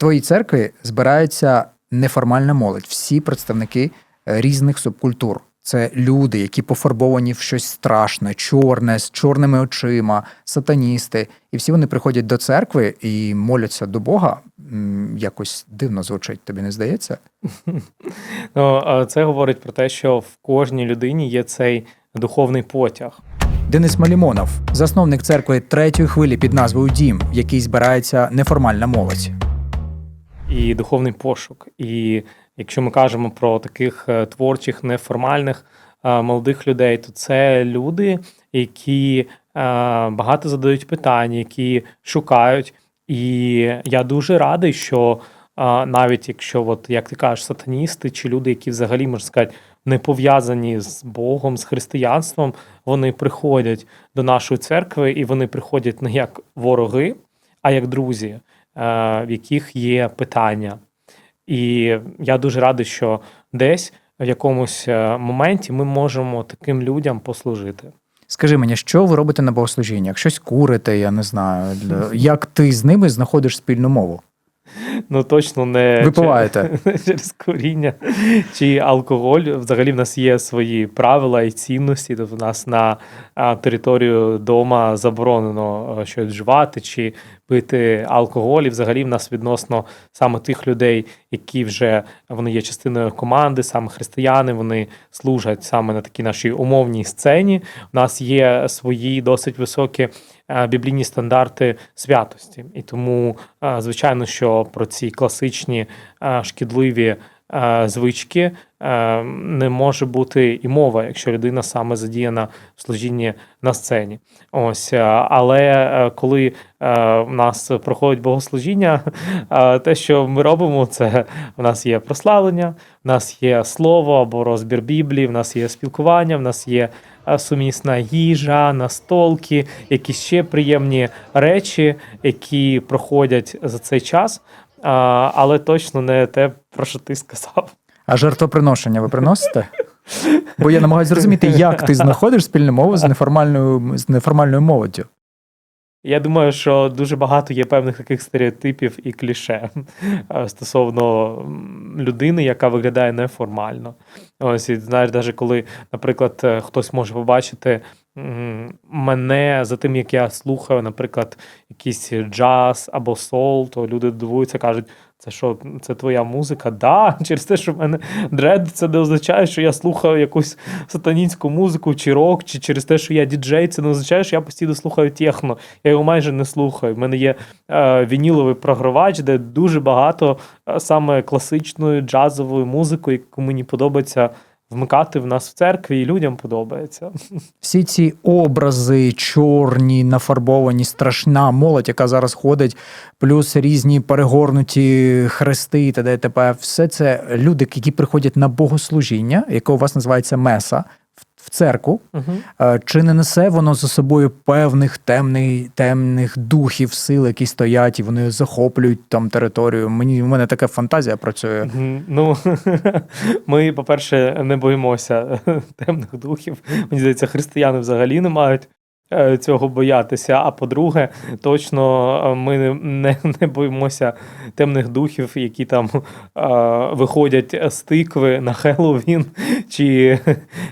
твоїй церкві збирається неформальна молодь, всі представники е, різних субкультур. Це люди, які пофарбовані в щось страшне, чорне, з чорними очима, сатаністи. І всі вони приходять до церкви і моляться до Бога. Якось дивно звучить, тобі не здається? Ну, це говорить про те, що в кожній людині є цей духовний потяг. Денис Малімонов, засновник церкви третьої хвилі під назвою Дім, в якій збирається неформальна молодь. І духовний пошук. І якщо ми кажемо про таких е, творчих, неформальних е, молодих людей, то це люди, які е, багато задають питань, які шукають. І я дуже радий, що навіть якщо, от, як ти кажеш, сатаністи чи люди, які взагалі можна сказати, не пов'язані з Богом, з християнством, вони приходять до нашої церкви, і вони приходять не як вороги, а як друзі, в яких є питання. І я дуже радий, що десь в якомусь е, моменті ми можемо таким людям послужити. Скажи мені, що ви робите на богослужіннях? Щось курите, я не знаю. Для- Як ти з ними знаходиш спільну мову? Ну точно не Випиваєте? через, через куріння чи алкоголь. Взагалі в нас є свої правила і цінності. Тобто в нас на територію дома заборонено щось вживати чи пити алкоголь. І взагалі в нас відносно саме тих людей, які вже вони є частиною команди, саме християни, вони служать саме на такій нашій умовній сцені. У нас є свої досить високі е, біблійні стандарти святості. І тому, е, звичайно, що про ці класичні е, шкідливі звички е, не може бути і мова, якщо людина саме задіяна в служінні на сцені. Ось, е, але е, коли е, в нас проходить богослужіння, е, те, що ми робимо, це в нас є прославлення, в нас є слово або розбір Біблії, в нас є спілкування, в нас є е, сумісна їжа, настолки, якісь ще приємні речі, які проходять за цей час, а, але точно не те, про що ти сказав. А жертвоприношення ви приносите? Бо я намагаюся зрозуміти, як ти знаходиш спільну мову з неформальною, з неформальною молоддю. Я думаю, що дуже багато є певних таких стереотипів і кліше е, стосовно людини, яка виглядає неформально. Ось і знаєш, навіть коли, наприклад, е, хтось може побачити мене за тим, як я слухаю, наприклад, якийсь джаз або сол, то люди дивуються, кажуть. Це що, це твоя музика? Да, через те, що в мене дред, це не означає, що я слухаю якусь сатанінську музику чи рок, чи через те, що я діджей, це не означає, що я постійно слухаю техно. Я його майже не слухаю. В мене є е, вініловий програвач, де дуже багато е, саме класичної джазової музики, яку мені подобається вмикати в нас в церкві, і людям подобається. Всі ці образи чорні, нафарбовані, страшна молодь, яка зараз ходить, плюс різні перегорнуті хрести і т.д. Все це люди, які приходять на богослужіння, яке у вас називається меса, в- церкву. Угу. Чи не несе воно за собою певних темних, темних духів, сил, які стоять, і вони захоплюють там територію? Мені в мене така фантазія працює. Ну, ми, по-перше, не боїмося темних духів. Мені здається, християни взагалі не мають цього боятися. А по-друге, точно е, ми не, не, боїмося темних духів, які там е, виходять з тикви на Хеллоуін чи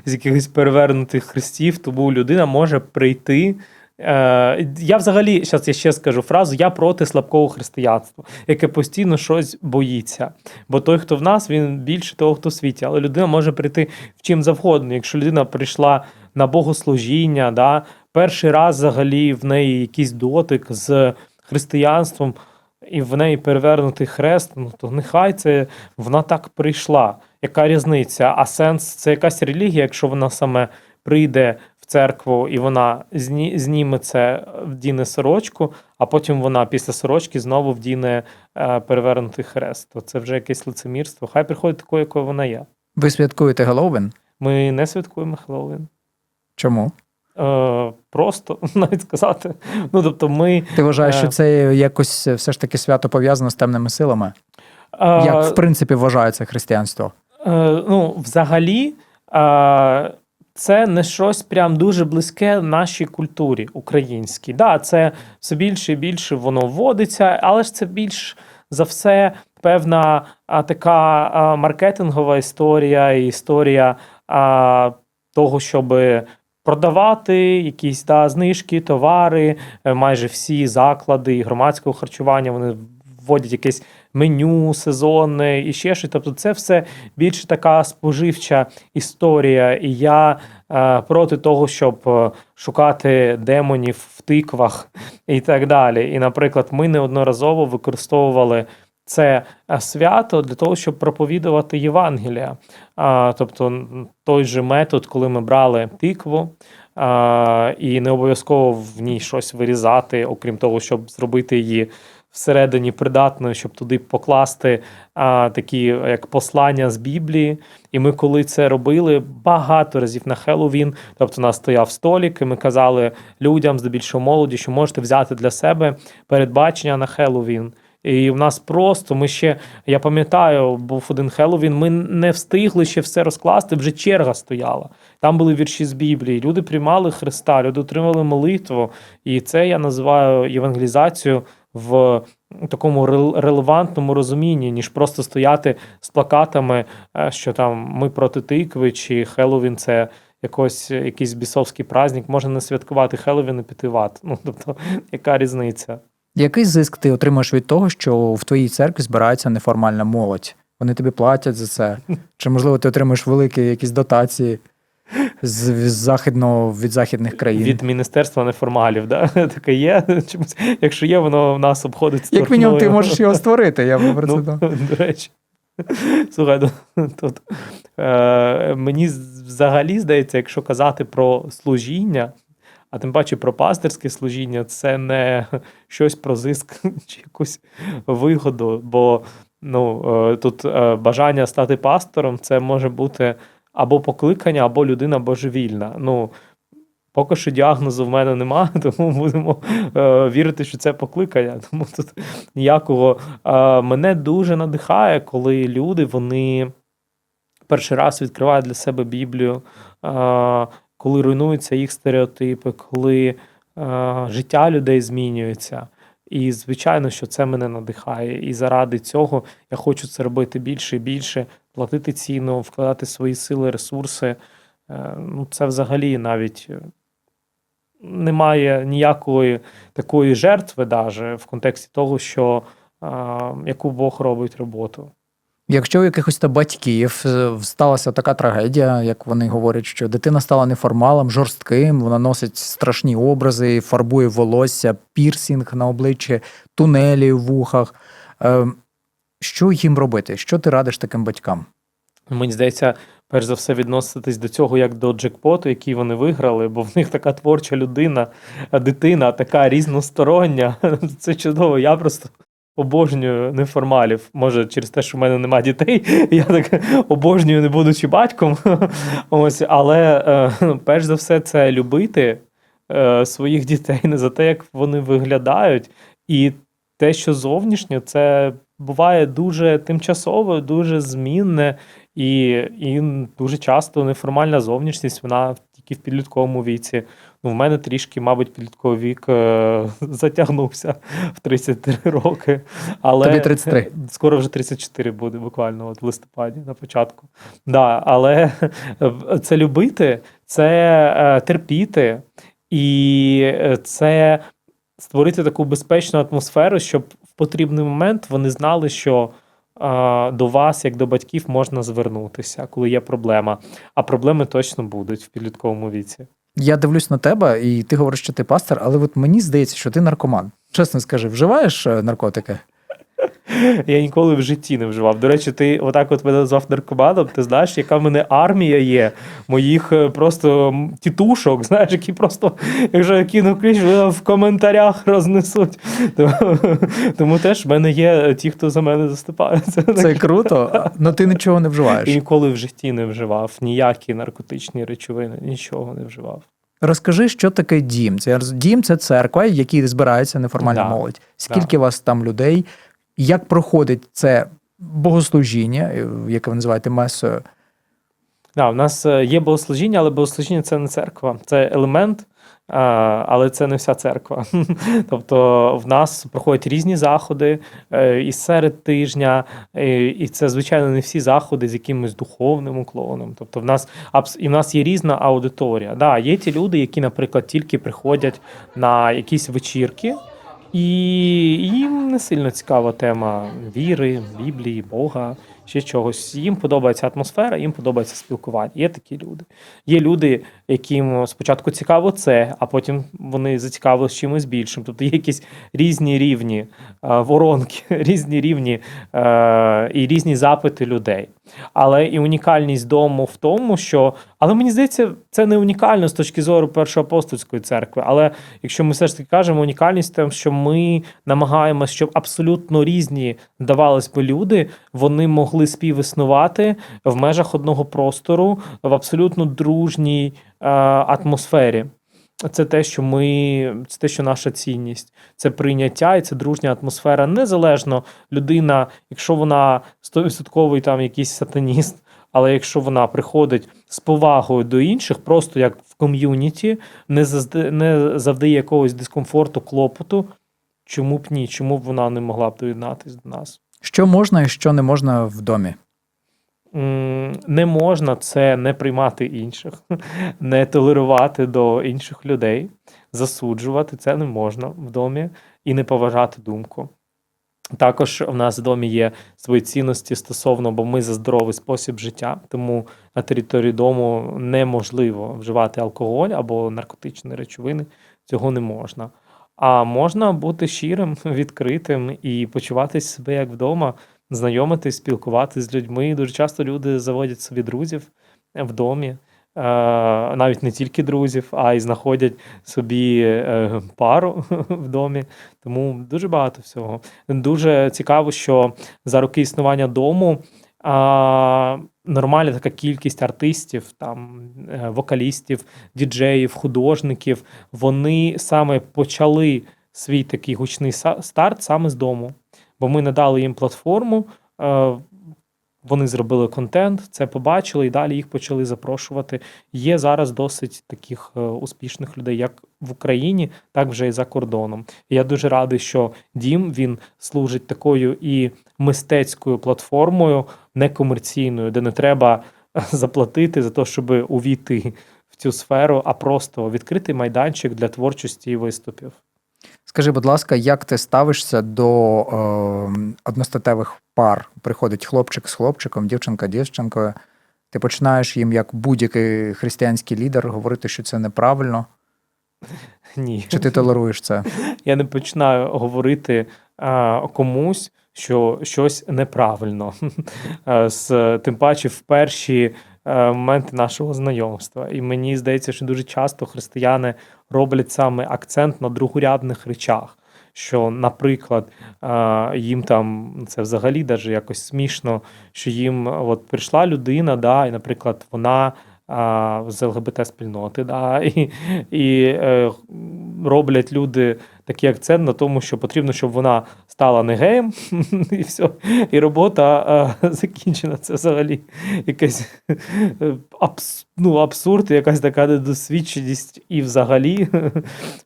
з якихось перевернутих хрестів. Тому людина може прийти. Е, Я взагалі, зараз я ще скажу фразу: я проти слабкого християнства, яке постійно щось боїться. Бо той, хто в нас, він більше того, хто в світі. Але людина може прийти в чим завгодно. Якщо людина прийшла на богослужіння, да, перший раз взагалі в неї якийсь дотик з християнством, і в неї перевернутий хрест, ну то нехай це вона так прийшла. Яка різниця? А сенс це якась релігія, якщо вона саме прийде в церкву і вона зні, зніме це, вдіне сорочку, а потім вона після сорочки знову вдіне е, перевернутий хрест. То це вже якесь лицемірство. Хай приходить такою, якою вона є. Ви святкуєте Геловін? Ми не святкуємо Хеллоуін. Чому? Е, просто навіть сказати. Ну тобто, ми Ти вважаєш, Е. що це якось все ж таки свято пов'язано з темними силами? е, Як в принципі вважається християнство? Е, ну, взагалі, е, це не щось прям дуже близьке нашій культурі українській. Да, це все більше і більше воно вводиться, але ж це більш за все певна а, така а, маркетингова історія, і історія а, того, щоб продавати якісь да, знижки, товари, Е, майже всі заклади і громадського харчування вони вводять якесь меню сезонне і ще щось. Тобто, це все більше така споживча історія. І я е, проти того, щоб е, шукати демонів в тиквах і так далі. І, наприклад, ми неодноразово використовували. Це е, свято для того, щоб проповідувати Євангелія. Тобто той же метод, коли ми брали тикву, і не обов'язково в ній щось вирізати, окрім того, щоб зробити її всередині придатною, щоб туди покласти такі як послання з Біблії. І ми, коли це робили багато разів на Хеллоуін, тобто у нас стояв столік, і ми казали людям, здебільшого молоді, що можете взяти для себе передбачення на Хеллоуін. І в нас просто ми ще, я пам'ятаю, був один Хеллоуін, ми не встигли ще все розкласти, вже черга стояла. Там були вірші з Біблії. Люди приймали Христа, люди отримали молитву. І це я називаю євангелізацію в такому рел- релевантному розумінні, ніж просто стояти з плакатами, е, що там ми проти тикви, чи Хеллоуін це якось якийсь бісовський праздник. Можна не святкувати Хеллоуін і піти в ад. Ну тобто, яка різниця? Який зиск ти отримаєш від того, що в твоїй церкві збирається неформальна молодь? Вони тобі платять за це? Чи можливо ти отримуєш великі якісь дотації з, з західного від західних країн? Від міністерства неформалів, да? таке є. Чомусь, якщо є, воно в нас обходить Як мінімум, ти можеш його створити. Я би про це Ну, до речі. Слухай, ну, тут, е, мені взагалі здається, якщо казати про служіння, а тим паче про пастирське служіння, це не щось про зиск чи якусь вигоду. Бо ну, е, тут е, бажання стати пастором це може бути або покликання, або людина божевільна. Ну, Поки що діагнозу в мене немає, тому будемо е, вірити, що це покликання. Тому тут ніякого. Е, мене дуже надихає, коли люди вони перший раз відкривають для себе Біблію, е, коли руйнуються їх стереотипи, коли е, життя людей змінюється. І звичайно, що це мене надихає. І заради цього я хочу це робити більше і більше, платити ціну, вкладати свої сили, ресурси. Е, Ну, це взагалі навіть е, немає ніякої такої жертви, даже в контексті того, що е, яку Бог робить роботу. Якщо у якихось то батьків е, сталася така трагедія, як вони говорять, що дитина стала неформалом, жорстким, вона носить страшні образи, фарбує волосся, пірсінг на обличчі, тунелі в вухах. Е, Що їм робити? Що ти радиш таким батькам? Мені здається, перш за все відноситись до цього як до джекпоту, який вони виграли, бо в них така творча людина, дитина, така різностороння. Це чудово. Я просто обожнюю неформалів. Може, через те, що в мене немає дітей, я так обожнюю, не будучи батьком. Ось, але е, перш за все, це любити е, своїх дітей не за те, як вони виглядають, і те, що зовнішнє, це буває дуже тимчасово, дуже змінне. І, і дуже часто неформальна зовнішність, вона тільки в підлітковому віці. Ну, в мене трішки, мабуть, підлітковий вік е, затягнувся в 33 роки. Але Тобі 33. Скоро вже 34 буде, буквально от в листопаді на початку. Да, але е, це любити, це е, терпіти, і це створити таку безпечну атмосферу, щоб в потрібний момент вони знали, що до вас, як до батьків, можна звернутися, коли є проблема. А проблеми точно будуть в підлітковому віці. Я дивлюсь на тебе, і ти говориш, що ти пастор, але от мені здається, що ти наркоман. Чесно скажи, вживаєш е, наркотики? Я ніколи в житті не вживав. До речі, ти отак от мене назвав наркоманом. Ти знаєш, яка в мене армія є моїх е, просто тітушок, знаєш, які просто, якщо я кину вони в коментарях рознесуть. Тому, тому теж в мене є ті, хто за мене заступається. Це круто, але ти нічого не І вживаєш. ніколи в житті не вживав ніякі наркотичні речовини, нічого не вживав. Розкажи, що таке дім? Це дім це церква, в якій збирається неформальна Да. молодь. Скільки вас там людей? Як проходить це богослужіння, е, яке ви називаєте месою? Да, у нас е, є богослужіння, але богослужіння це не церква, це елемент Але це не вся церква. Тобто в нас проходять різні заходи е, і серед тижня, е, і це, звичайно, не всі заходи з якимось духовним уклоном. Тобто, в нас і в нас є різна аудиторія. Да, є ті люди, які, наприклад, тільки приходять на якісь вечірки, і їм не сильно цікава тема віри, Біблії, Бога, ще чогось. Їм подобається атмосфера, їм подобається спілкування. Є такі люди. Є люди, яким спочатку цікаво це, а потім вони зацікавились чимось більшим. Тобто є якісь різні рівні е, воронки, різні рівні е, і різні запити людей. Але і унікальність дому в тому, що. Але мені здається, це не унікально з точки зору першої апостольської церкви. Але якщо ми все ж таки кажемо, унікальність в тому, що ми намагаємося, щоб абсолютно різні, здавалось би, люди, вони могли співіснувати в межах одного простору в абсолютно дружній атмосфері. Це те, що ми, це те, що наша цінність, це прийняття і це дружня атмосфера. Незалежно людина, якщо вона 100% там якийсь сатаніст, але якщо вона приходить з повагою до інших, просто як в ком'юніті, не не завдає якогось дискомфорту, клопоту, чому б ні? Чому б вона не могла б доєднатись до нас? Що можна і що не можна в домі? Не можна це не приймати інших, не толерувати до інших людей, засуджувати це не можна в домі і не поважати думку. Також в нас в домі є свої цінності стосовно, бо ми за здоровий спосіб життя, тому на території дому неможливо вживати алкоголь або наркотичні речовини. Цього не можна. А можна бути щирим, відкритим і почуватись себе як вдома, знайомитись, спілкуватись з людьми. Дуже часто люди заводять собі друзів в домі, е, навіть не тільки друзів, а й знаходять собі е, пару в домі. Тому дуже багато всього. Дуже цікаво, що за роки існування дому. А, нормальна така кількість артистів, там е, вокалістів, діджеїв, художників. Вони саме почали свій такий гучний старт саме з дому. Бо ми надали їм платформу, е, вони зробили контент, це побачили, і далі їх почали запрошувати. Є зараз досить таких е, успішних людей, як в Україні, так вже і за кордоном. І я дуже радий, що дім він служить такою і мистецькою платформою, некомерційною, де не треба заплатити за те, щоб увійти в цю сферу, а просто відкритий майданчик для творчості і виступів. Скажи, будь ласка, як ти ставишся до е, одностатевих пар? Приходить хлопчик з хлопчиком, дівчинка дівчинкою. Ти починаєш їм, як будь-який християнський лідер, говорити, що це неправильно, Ні. чи ти толеруєш це? я не починаю говорити а, комусь, що щось неправильно. Е, З, тим паче в перші е, моменти нашого знайомства. І мені здається, що дуже часто християни роблять саме акцент на другорядних речах. Що, наприклад, їм там це взагалі даже якось смішно, що їм от прийшла людина, да, і, наприклад, вона з ЛГБТ-спільноти, да, і, і е, роблять люди такий акцент на тому, що потрібно, щоб вона стала не геєм, і все, і робота а, закінчена. Це взагалі якийсь е, абс, ну, абсурд, якась така недосвідченість, і взагалі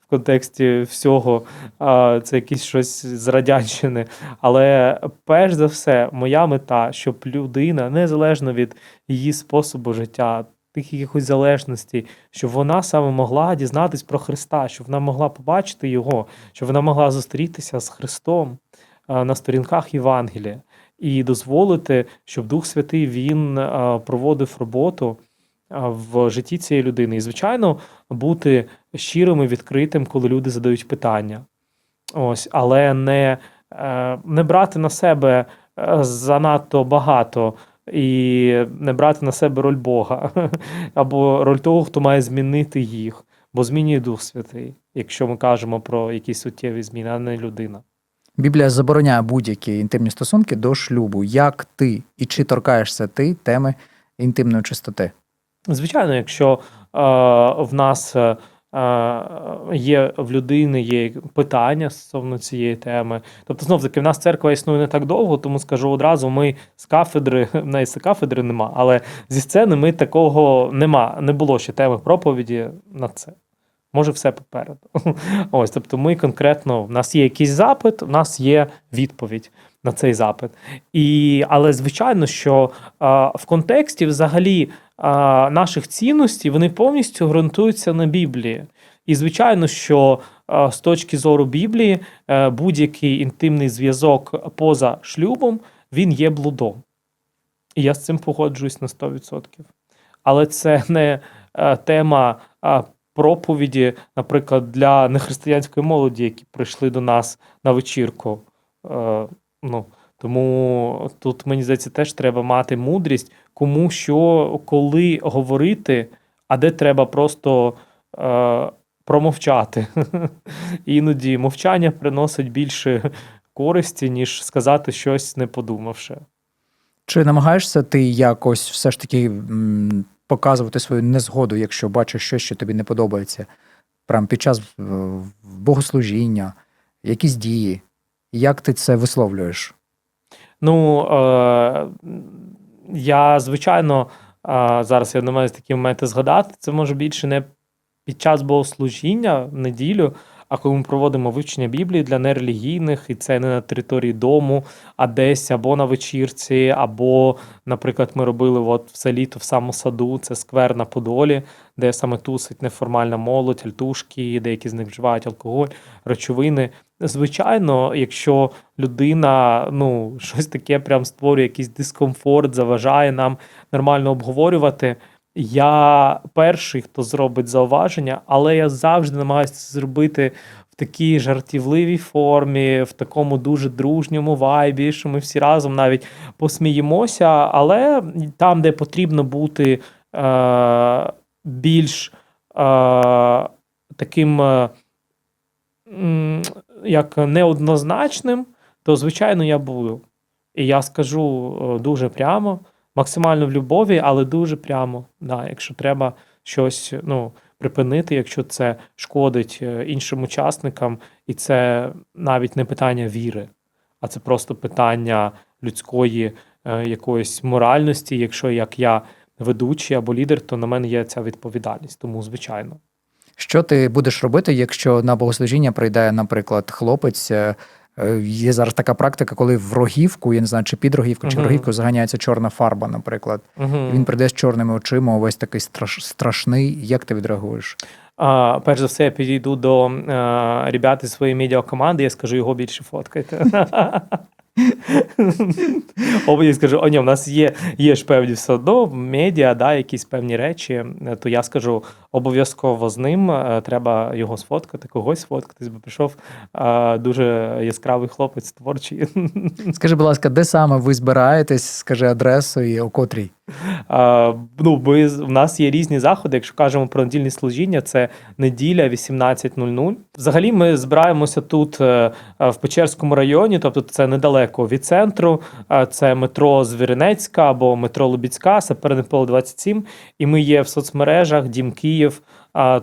в контексті всього а, це якесь щось з радянщини. Але перш за все, моя мета, щоб людина, незалежно від її способу життя, тих якихось залежностей, щоб вона саме могла дізнатись про Христа, щоб вона могла побачити його, щоб вона могла зустрітися з Христом е, на сторінках Євангелія і дозволити, щоб Дух Святий він е, проводив роботу е, в житті цієї людини. І, звичайно, бути щирим і відкритим, коли люди задають питання. Ось, але не, не брати на себе занадто багато і не брати на себе роль Бога або роль того, хто має змінити їх, бо змінює Дух Святий, якщо ми кажемо про якісь суттєві зміни, а не людина. Біблія забороняє будь-які інтимні стосунки до шлюбу. Як ти і чи торкаєшся ти теми інтимної чистоти? Звичайно, якщо е, в нас е, є в людини є питання стосовно цієї теми, тобто знов таки в нас церква існує не так довго, тому скажу одразу, ми з кафедри, в неї з кафедри нема, але зі сцени ми такого нема, не було ще теми проповіді на це. може все попереду. Ось, тобто, ми конкретно, в нас є якийсь запит, в нас є відповідь на цей запит. І, але звичайно, що а, в контексті взагалі наших цінностей вони повністю ґрунтуються на Біблії. І звичайно, що з точки зору Біблії е, будь-який інтимний зв'язок поза шлюбом він є блудом. І я з цим погоджуюсь на 100%. Але це не е, тема проповіді, наприклад, для нехристиянської молоді, які прийшли до нас на вечірку. Е, ну, тому тут, мені здається, теж треба мати мудрість, кому що, коли говорити, а де треба просто е, промовчати. Іноді мовчання приносить більше користі, ніж сказати щось не подумавши. Чи намагаєшся ти якось все ж таки м, показувати свою незгоду, якщо бачиш щось, що тобі не подобається, прямо під час е, богослужіння, якісь дії? Як ти це висловлюєш? Ну, е, я, звичайно, зараз я намагаюся такі моменти згадати. Це може більше не під час богослужіння в неділю, а коли ми проводимо вивчення Біблії для нерелігійних, і це не на території дому, а десь або на вечірці, або, наприклад, ми робили от все літо в самому саду, це сквер на Подолі, де саме тусить неформальна молодь, альтушки, деякі з них вживають алкоголь, речовини. Звичайно, якщо людина ну, щось таке прям створює якийсь дискомфорт, заважає нам нормально обговорювати. Я перший, хто зробить зауваження, але я завжди намагаюся це зробити в такій жартівливій формі, в такому дуже дружньому вайбі, що ми всі разом навіть посміємося, але там, де потрібно бути е, більш е, таким. Е, як неоднозначним, то звичайно я буду. І я скажу е, дуже прямо, максимально в любові, але дуже прямо. Да, якщо треба щось ну, припинити, якщо це шкодить е, іншим учасникам, і це навіть не питання віри, а це просто питання людської е, якоїсь моральності. Якщо як я ведучий або лідер, то на мене є ця відповідальність. Тому, звичайно. Що ти будеш робити, якщо на богослужіння прийде, наприклад, хлопець? е, е, Є зараз така практика, коли в рогівку, я не знаю, чи під рогівку, чи в рогівку заганяється чорна фарба, наприклад. І Він прийде з чорними очима, увесь такий страш, страшний. Як ти відреагуєш? А, перш за все, я підійду до а, ребят із своєї медіакоманди, я скажу, його більше фоткайте. Або скажу, о, ні, в нас є, є ж певні все одно медіа, да, якісь певні речі, е, то я скажу обов'язково з ним е, треба його сфоткати, когось сфоткатись, бо прийшов а, дуже яскравий хлопець творчий. Скажи, будь ласка, де саме ви збираєтесь? Скажи адресу і о котрій? Ну, ми, в нас є різні заходи. Якщо кажемо про недільні служіння, це неділя 18.00. Взагалі, ми збираємося тут е, е, в Печерському районі, тобто це недалеко від центру. Е, Це метро Звіринецька або метро Лубіцька, Саперне поле 27. І ми є в соцмережах Дім Київ.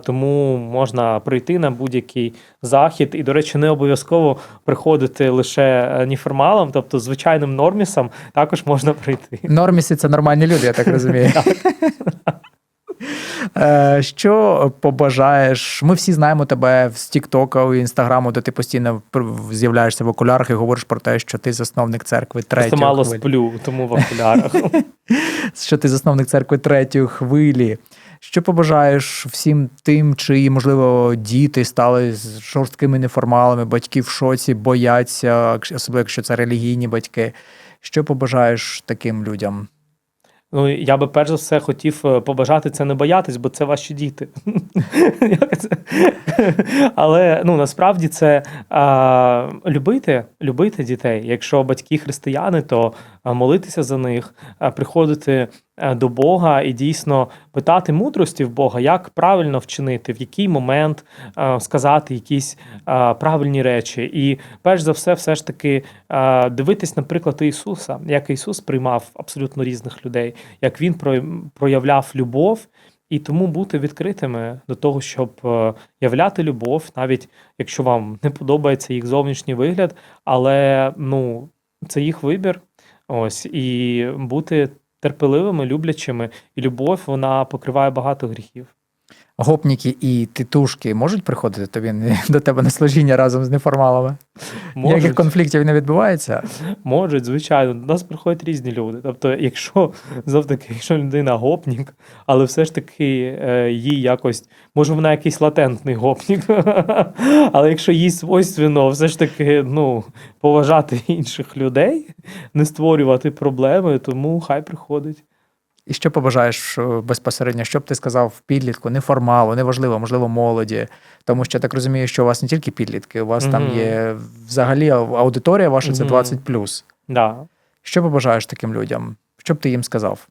Тому можна прийти на будь-який захід, і, до речі, не обов'язково приходити лише е, неформалам, тобто звичайним нормісам також можна прийти. Норміси це нормальні люди, я так розумію. Е, Що побажаєш? Ми всі знаємо тебе з Тіктока і Інстаграму, де ти постійно з'являєшся в окулярах і говориш про те, що ти засновник церкви Просто третьої мало хвилі. сплю, тому в окулярах. Що ти засновник церкви третьої хвилі. Що побажаєш всім тим, чиї, можливо, діти стали жорсткими неформалами, батьки в шоці, бояться, особливо якщо це релігійні батьки. Що побажаєш таким людям? Ну, я би перш за все хотів е, побажати це не боятись, бо це ваші діти. Але ну насправді це а, любити, любити дітей. Якщо батьки християни, то молитися за них, приходити до Бога і дійсно питати мудрості в Бога, як правильно вчинити, в який момент сказати якісь правильні речі. І перш за все, все ж таки дивитись, наприклад, Ісуса, як Ісус приймав абсолютно різних людей, як Він проявляв любов. І тому бути відкритими до того, щоб е, являти любов, навіть якщо вам не подобається їх зовнішній вигляд, але ну це їх вибір. Ось і бути терпеливими, люблячими, і любов вона покриває багато гріхів. Гопніки і титушки можуть приходити тобі до тебе на служіння разом з неформалами? Ніяких конфліктів не відбувається? можуть, звичайно. До нас приходять різні люди. Тобто, якщо знов таки, якщо людина гопнік, але все ж таки е, їй якось, може, вона якийсь латентний гопнік, але якщо їй свойственно все ж таки ну, поважати інших людей, не створювати проблеми, тому хай приходить. І що побажаєш е, безпосередньо, що б ти сказав підлітку, неформалу, неважливо, можливо, молоді. Тому що я так розумію, що у вас не тільки підлітки, у вас там є взагалі аудиторія ваша це Мгм. 20 Да. Що побажаєш таким людям? Що б ти їм сказав?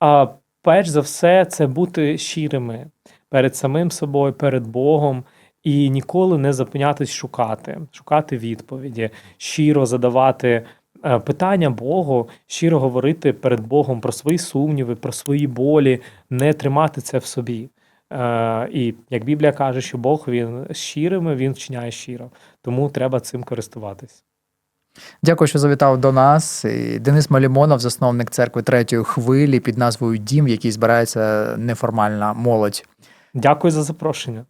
А перш за все, це бути щирими перед самим собою, перед Богом, і ніколи не зупинятись шукати, шукати відповіді, щиро задавати питання Богу, щиро говорити перед Богом про свої сумніви, про свої болі, не тримати це в собі. Е, І як Біблія каже, що Бог він щирими, він вчиняє щиро. Тому треба цим користуватись. Дякую, що завітав до нас. І Денис Малімонов, засновник церкви третьої хвилі під назвою Дім, в якій збирається неформальна молодь. Дякую за запрошення.